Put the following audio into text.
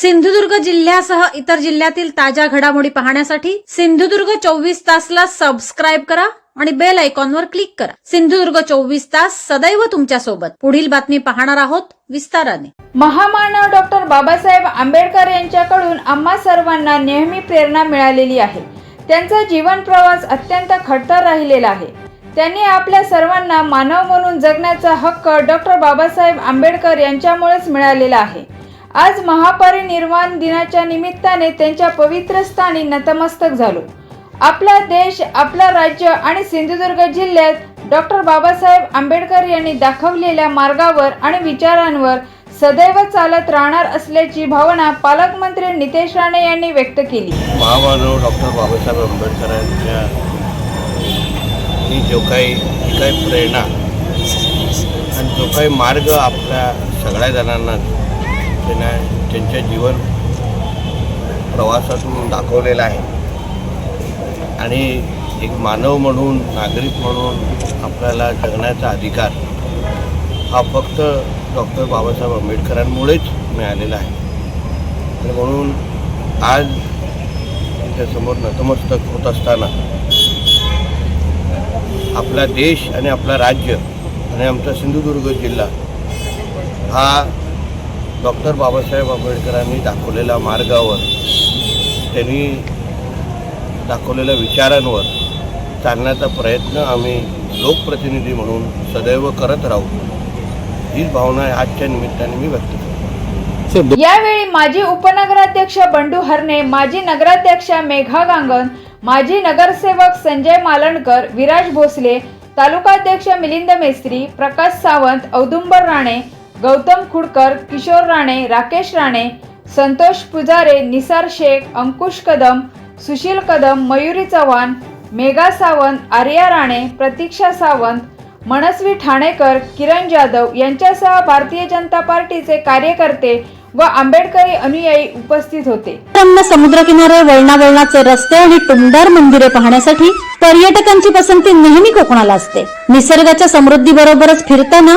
सिंधुदुर्ग जिल्ह्यासह इतर जिल्ह्यातील ताज्या घडामोडी पाहण्यासाठी सिंधुदुर्ग चोवीस तासला सबस्क्राईब करा आणि बेल आयकॉनवर क्लिक करा. सिंधुदुर्ग चोवीस तास सदैव तुमच्यासोबत. पुढील बातमी पाहणार आहोत विस्ताराने. महामानव डॉक्टर बाबासाहेब आंबेडकर यांच्याकडून आम्हा सर्वांना नेहमी प्रेरणा मिळालेली आहे. त्यांचा जीवन प्रवास अत्यंत खडतर राहिलेला आहे. त्यांनी आपल्या सर्वांना मानव म्हणून जगण्याचा हक्क डॉक्टर बाबासाहेब आंबेडकर यांच्यामुळेच मिळालेला आहे. आज महापरिनिर्वाण दिनाच्या निमित्ताने त्यांच्या पवित्र स्थानी नतमस्तक झालो. आपला देश आपला राज्य आणि सिंधुदुर्ग जिल्ह्यात डॉक्टर बाबासाहेब आंबेडकर यांनी दाखवलेल्या मार्गावर आणि विचारांवर सदैव चालत राहणार असल्याची भावना पालकमंत्री नितेश राणे यांनी व्यक्त केली. महामानव डॉक्टर बाबासाहेब आंबेडकरांच्या ही जो काही जी काही प्रेरणा आणि जो काही मार्ग आपल्या सगळ्या जणांना त्यांना त्यांच्या जीवन प्रवासातून दाखवलेला आहे. आणि एक मानव म्हणून नागरिक म्हणून आपल्याला जगण्याचा अधिकार हा फक्त डॉक्टर बाबासाहेब आंबेडकरांमुळेच मिळालेला आहे. आणि म्हणून आज त्याच्यासमोर नतमस्तक होत असताना आपला देश आणि आपला राज्य आणि आमचा सिंधुदुर्ग जिल्हा हा डॉक्टर बाबासाहेब आंबेडकरांनी दाखवलेल्या मार्गावर त्यांनी दाखवलेल्या विचारांवर चालण्याचा प्रयत्न आम्ही लोकप्रतिनिधी म्हणून सदैव करत राहू. हीच भावना आजच्या निमित्ताने मी व्यक्त करतो. यावेळी माजी उपनगराध्यक्ष बंडू हरणे माजी नगराध्यक्षा मेघा गांगण माजी नगरसेवक संजय मालणकर विराज भोसले तालुकाध्यक्ष मिलिंद मेस्त्री प्रकाश सावंत औदुंबर राणे गौतम खुडकर किशोर राणे राकेश राणे संतोष पुजारे निसार शेख अंकुश कदम सुशील कदम मयुरी चव्हाण मेघा सावंत आर्या राणे प्रतीक्षा सावंत मनस्वी ठाणेकर किरण जाधव यांच्यासह भारतीय जनता पार्टीचे कार्यकर्ते व आंबेडकरी अनुयायी उपस्थित होते. रम्य समुद्रकिनारे वळणावळणाचे रस्ते आणि टुमदार मंदिरे पाहण्यासाठी पर्यटकांची पसंती नेहमी कोकणाला असते. निसर्गाच्या समृद्धी बरोबरच फिरताना